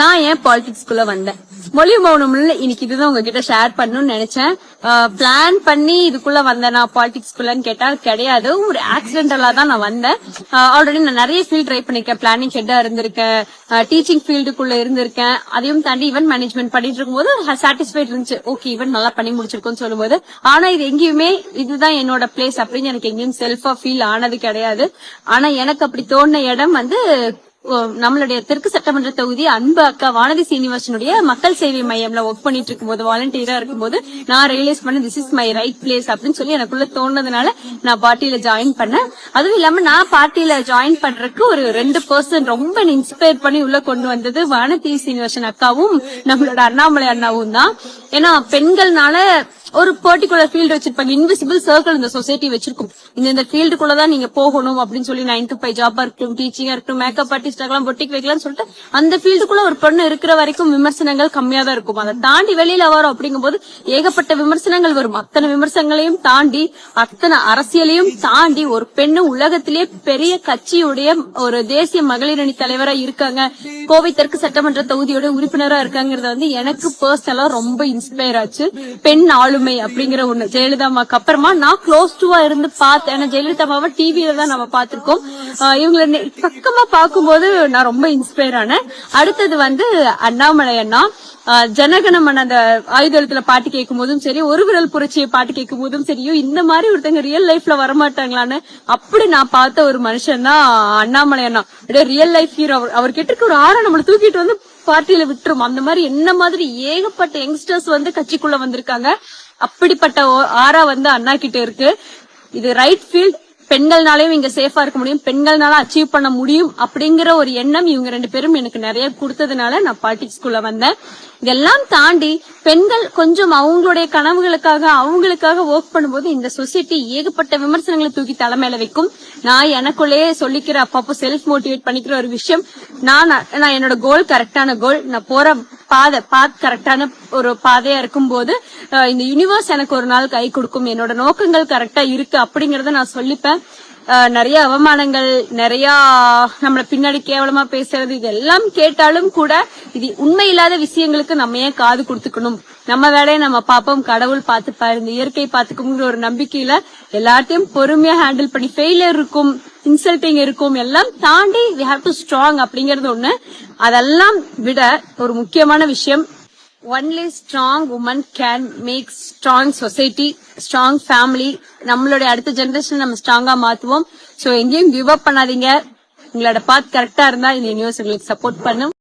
நான் ஏன் பாலிடிக்ஸ்குள்ள வந்தேன்? மொழி மௌனம்ல இன்னைக்கு இதுதான் உங்ககிட்ட ஷேர் பண்ணணும்னு நினைச்சேன். பிளான் பண்ணி இதுக்குள்ள வந்தேன் நான் பாலிடிக்ஸ்குள்ளன்னு கேட்டா கிடையாது. ஒரு ஆக்சிடென்டலா தான் நான் வந்தேன். ஆல்ரெடி நான் நிறைய ஃபீல்ட் ட்ரை பண்ணிருக்கேன். பிளானிங் ஹெட்டா இருந்திருக்கேன். டீச்சிங் ஃபீல்டுக்குள்ள இருந்திருக்கேன். அதையும் தாண்டி ஈவென்ட் மேனேஜ்மெண்ட் பண்ணிட்டு இருக்கும்போது சாட்டிஸ்ஃபைட் இருந்துச்சு. ஓகே ஈவென்ட் நல்லா பண்ணி முடிச்சிருக்கோம்னு சொல்லும்போது. ஆனா இது எங்கேயுமே இதுதான் என்னோட பிளேஸ் அப்படின்னு எனக்கு எங்கேயும் செல்ஃபா ஃபீல் ஆனது கிடையாது. ஆனா எனக்கு அப்படி தோணுன இடம் வந்து நம்மளுடைய தெற்கு சட்டமன்ற தொகுதி அன்பு அக்கா வானதி சீனிவாசனுடைய மக்கள் சேவை மையம்ல ஒர்க் பண்ணிட்டு இருக்கும்போது வாலண்டியரா இருக்கும்போது நான் ரியலைஸ் பண்ண this is my right place அப்படின்னு சொல்லி எனக்குள்ள தோணுனதுனால நான் பார்ட்டியில ஜாயின் பண்ணேன். அதுவும் இல்லாம நான் பார்ட்டியில ஜாயின் பண்றதுக்கு ஒரு ரெண்டு பர்சன் ரொம்ப இன்ஸ்பயர் பண்ணி உள்ள கொண்டு வந்தது வானதி சீனிவாசன் அக்காவும் நம்மளோட அண்ணாமலை அண்ணாவும் தான். ஏன்னா பெண்கள்னால ஒரு பர்டிகுலர் ஃபீல்டு வச்சிருப்பாங்க. இன்விசிபிள் சர்க்கிள் இந்த சொசைட்டி வச்சிருக்கும். இந்த இந்த ஃபீல்டுக்குள்ள தான் நீங்க போகணும் அப்படின்னு சொல்லி நைன் டு ஃபைவ் ஜாபா இருக்கட்டும் டீச்சிங்கா இருக்கட்டும் மேக்கப் ஆர்டிஸ்ட் ஆகலாம் பொட்டிக் வைக்கலாம்னு சொல்லிட்டு அந்த ஃபீல்டுக்குள்ள ஒரு பொண்ணு இருக்கிற வரைக்கும் விமர்சனங்கள் கம்மியா தான் இருக்கும். அதை தாண்டி வெளியில வரும் அப்படிங்கும்போது ஏகப்பட்ட விமர்சனங்கள் வரும். அத்தனை விமர்சனங்களையும் தாண்டி அத்தனை அரசியலையும் தாண்டி ஒரு பெண்ணு உலகத்திலேயே பெரிய கட்சியுடைய ஒரு தேசிய மகளிர் அணி தலைவரா இருக்காங்க. கோவை தெற்கு சட்டமன்ற தொகுதியோட உறுப்பினரா இருக்காங்கிறத வந்து எனக்கு பர்சனலா ரொம்ப இன்ஸ்பயர் ஆச்சு. பெண் ஆளும் அப்படிங்கிற ஒண்ணு. ஜெயலலிதா அம்மாக்கு அப்புறமா நான் க்ளோஸ் டூவா இருந்து பார்த்தேன் ஏன்னா ஜெயலலிதா அம்மாவை டிவியில தான் நம்ம பார்த்திருக்கோம். இவங்களை பக்கமா பார்க்கும்போது நான் ரொம்ப இன்ஸ்பயர் ஆனேன். அடுத்தது வந்து அண்ணாமலை அண்ணா. ஆஹ் ஜனகணமன் அந்த ஆயுதத்துல பாட்டு கேட்கும் போதும் சரி ஒரு விரல் புரட்சியை பாட்டு கேட்கும் போதும் சரியோ இந்த மாதிரி ஒருத்தங்க ரியல் லைஃப்ல வரமாட்டாங்களான்னு அப்படி நான் பார்த்த ஒரு மனுஷன் தான் அண்ணாமலை அண்ணா. ரியல் லைஃப் ஹீரோ அவர் கிட்ட இருக்க ஒரு ஆற நம்மளை தூக்கிட்டு வந்து பார்ட்டியில விட்டுரும். அந்த மாதிரி என்ன மாதிரி ஏகப்பட்ட யங்ஸ்டர்ஸ் வந்து கட்சிக்குள்ள வந்திருக்காங்க. அப்படிப்பட்ட ஆறா வந்து அண்ணா கிட்ட இருக்கு. இது ரைட் ஃபீல்ட் பெண்கள்னாலையும் இங்க சேஃபா இருக்க முடியும். பெண்கள்னால அச்சீவ் பண்ண முடியும் அப்படிங்கிற ஒரு எண்ணம் இவங்க ரெண்டு பேரும் எனக்கு நிறைய கொடுத்ததுனால நான் பாலிடிக்ஸ்குள்ள வந்தேன். இதெல்லாம் தாண்டி பெண்கள் கொஞ்சம் அவங்களுடைய கனவுகளுக்காக அவங்களுக்காக ஒர்க் பண்ணும்போது இந்த சொசைட்டி ஏகப்பட்ட விமர்சனங்களை தூக்கி தலைமையில வைக்கும். நான் எனக்குள்ளேயே சொல்லிக்கிற அப்பப்போ செல்ஃப் மோட்டிவேட் பண்ணிக்கிற ஒரு விஷயம் நான் நான் என்னோட கோல் கரெக்டான கோல் நான் போற பாதை பாத் கரெக்டான ஒரு பாதையா இருக்கும் போது இந்த யூனிவர்ஸ் எனக்கு ஒரு நாள் கை கொடுக்கும். என்னோட நோக்கங்கள் கரெக்டா இருக்கு அப்படிங்கறத நான் சொல்லிப்பேன். நிறைய அவமானங்கள் நிறைய நம்மள பின்னாடி கேவலமா பேசுறது இதெல்லாம் கேட்டாலும் கூட இது உண்மை இல்லாத விஷயங்களுக்கு நம்ம ஏன் காது கொடுத்துக்கணும்? நம்ம வேலையை நம்ம பாப்போம் கடவுள் பார்த்துப்பாரு இந்த இயற்கை பார்த்துக்குங்கிற ஒரு நம்பிக்கையில எல்லாத்தையும் பொறுமையா ஹேண்டில் பண்ணி ஃபெயிலியர் இருக்கும் இன்சல்ட்டிங் இருக்கும் எல்லாம் தாண்டி வி ஹாவ் டு ஸ்ட்ராங் அப்படிங்கறது ஒண்ணு. அதெல்லாம் விட ஒரு முக்கியமான விஷயம் only strong woman can make strong society strong family நம்மளுடைய அடுத்த ஜெனரேஷன் நம்ம ஸ்ட்ராங்கா மாத்துவோம். சோ எங்கேயும் கிவ் அப் பண்ணாதீங்க. உங்களோட பாத் கரெக்டா இருந்தா இந்த நியூஸ் உங்களுக்கு சப்போர்ட் பண்ணும்.